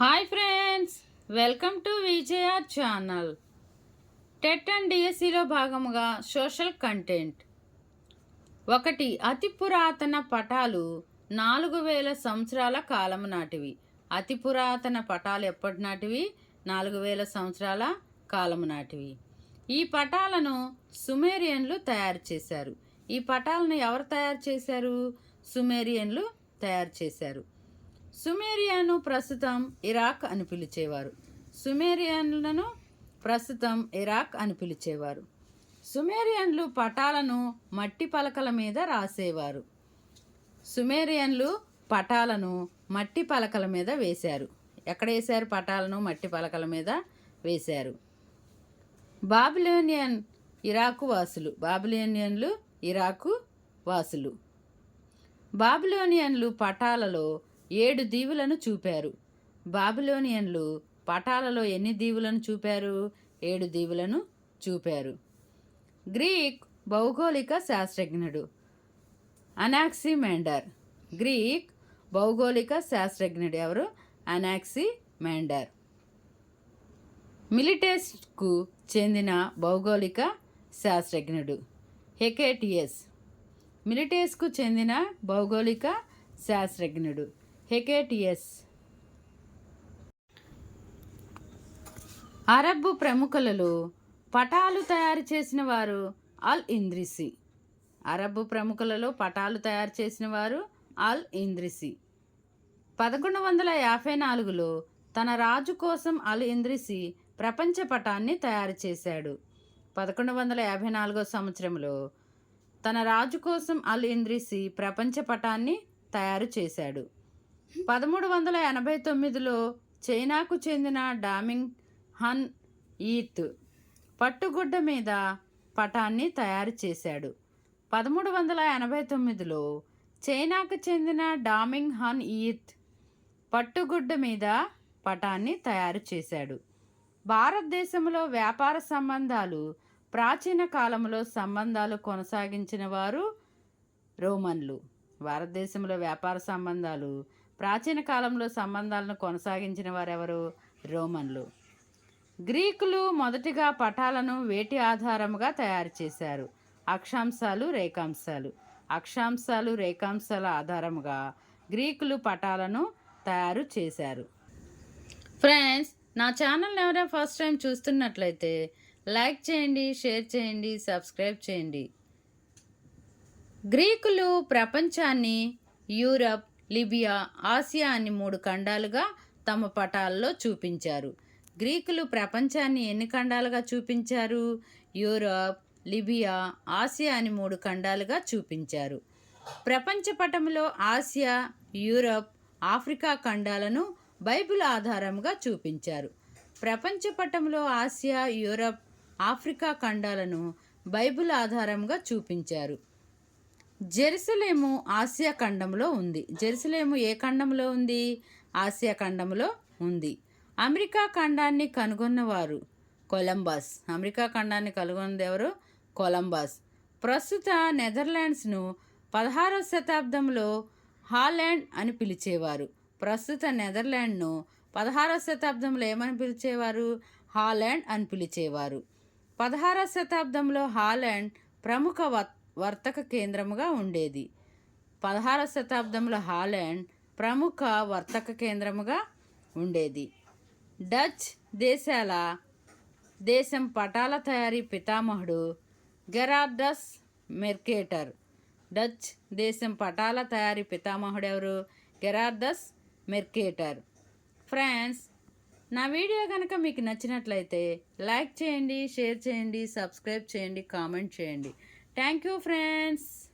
Hi friends welcome to Vijaya channel. TET and డిఎస్సిలో భాగముగా social content. ఒకటి అతి పురాతన పటాలు నాలుగు వేల సంవత్సరాల కాలం నాటివి. అతి పురాతన పటాలు ఎప్పటి నాటివి? నాలుగు వేల సంవత్సరాల కాలం నాటివి. ఈ పటాలను సుమేరియన్లు తయారు చేశారు. ఈ పటాలను ఎవరు తయారు చేశారు? సుమేరియన్లు తయారు చేశారు. సుమేరియాను ప్రస్తుతం ఇరాక్ అని పిలిచేవారు. సుమేరియన్లను ప్రస్తుతం ఇరాక్ అని పిలిచేవారు. సుమేరియన్లు పటాలను మట్టి పలకల మీద రాసేవారు. సుమేరియన్లు పటాలను మట్టి పలకల మీద వేశారు. ఎక్కడ వేశారు పటాలను మట్టి పలకల మీద వేశారు? బాబిలోనియన్ ఇరాకు వాసులు. బాబిలోనియన్లు ఇరాకు వాసులు. బాబిలోనియన్లు పటాలలో ఏడు దీవులను చూపారు. బాబిలోనియన్లు పటాలలో ఎన్ని దీవులను చూపారు? ఏడు దీవులను చూపారు. గ్రీక్ భౌగోళిక శాస్త్రజ్ఞుడు అనాక్సిమెండర్. గ్రీక్ భౌగోళిక శాస్త్రజ్ఞుడు ఎవరు? అనాక్సిమెండర్. మిలిటెస్కు చెందిన భౌగోళిక శాస్త్రజ్ఞుడు హెకేటియస్. మిలిటేస్కు చెందిన భౌగోళిక శాస్త్రజ్ఞుడు. హెకేటియస్. అరబ్బు ప్రముఖులలో పటాలు తయారు చేసిన వారు అల్ ఇంద్రిసి. అరబ్బు ప్రముఖులలో పటాలు తయారు చేసిన వారు అల్ ఇంద్రిసి. పదకొండు వందల యాభై నాలుగులో తన రాజు కోసం అల్ ఇంద్రిసి ప్రపంచ పటాన్ని తయారు చేశాడు. పదకొండు వందల యాభై నాలుగో సంవత్సరంలో తన రాజు కోసం అల్ ఇంద్రిసి ప్రపంచ పటాన్ని తయారు చేశాడు. పదమూడు వందల ఎనభై తొమ్మిదిలో చైనాకు చెందిన డామింగ్ హన్ ఈత్ పట్టుగుడ్డ మీద పటాన్ని తయారు చేశాడు. పదమూడు వందల ఎనభై తొమ్మిదిలో చైనాకు చెందిన డామింగ్ హన్ ఈత్ పట్టుగుడ్డ మీద పటాన్ని తయారు చేశాడు. భారతదేశంలో వ్యాపార సంబంధాలు ప్రాచీన కాలంలో సంబంధాలు కొనసాగించిన వారు రోమన్లు. భారతదేశంలో వ్యాపార సంబంధాలు ప్రాచీన కాలంలో సంబంధాలను కొనసాగించిన వారెవరు? రోమన్లు. గ్రీకులు మొదటిగా పటాలను వేటి ఆధారముగా తయారు చేశారు. అక్షాంశాలు రేఖాంశాలు. అక్షాంశాలు రేఖాంశాల ఆధారముగా గ్రీకులు పటాలను తయారు చేశారు. ఫ్రెండ్స్ నా ఛానల్ ఎవరైనా ఫస్ట్ టైం చూస్తున్నట్లయితే లైక్ చేయండి షేర్ చేయండి సబ్స్క్రైబ్ చేయండి. గ్రీకులు ప్రపంచాన్ని యూరప్ లిబియా ఆసియా అని మూడు ఖండాలుగా తమ పటాల్లో చూపించారు. గ్రీకులు ప్రపంచాన్ని ఎన్ని ఖండాలుగా చూపించారు? యూరప్ లిబియా ఆసియా అని మూడు ఖండాలుగా చూపించారు. ప్రపంచ పటంలో ఆసియా యూరప్ ఆఫ్రికా ఖండాలను బైబిల్ ఆధారంగా చూపించారు. ప్రపంచ పటంలో ఆసియా యూరప్ ఆఫ్రికా ఖండాలను బైబిల్ ఆధారంగా చూపించారు. జెరుసలేము ఆసియా ఖండంలో ఉంది. జెరుసలేము ఏ ఖండంలో ఉంది? ఆసియా ఖండంలో ఉంది. అమెరికా ఖండాన్ని కనుగొన్నవారు కొలంబస్. అమెరికా ఖండాన్ని కనుగొన్నది ఎవరు? కొలంబస్. ప్రస్తుత నెదర్లాండ్స్ను పదహారవ శతాబ్దంలో హాలాండ్ అని పిలిచేవారు. ప్రస్తుత నెదర్లాండ్ను పదహారవ శతాబ్దంలో ఏమని పిలిచేవారు? హాలాండ్ అని పిలిచేవారు. పదహారవ శతాబ్దంలో హాలాండ్ ప్రముఖ వ- వర్తక కేంద్రముగా ఉండేది. పదహారవ శతాబ్దంలో హాలాండ్ ప్రముఖ వర్తక కేంద్రముగా ఉండేది. డచ్ దేశాల దేశం పటాల తయారీ పితామహుడు గెరార్డస్ మెర్కేటర్. డచ్ దేశం పటాల తయారీ పితామహుడు ఎవరు? Gerardus Mercator. ఫ్రాన్స్ నా వీడియో కనుక మీకు నచ్చినట్లయితే లైక్ చేయండి షేర్ చేయండి సబ్స్క్రైబ్ చేయండి కామెంట్ చేయండి. Thank you, friends.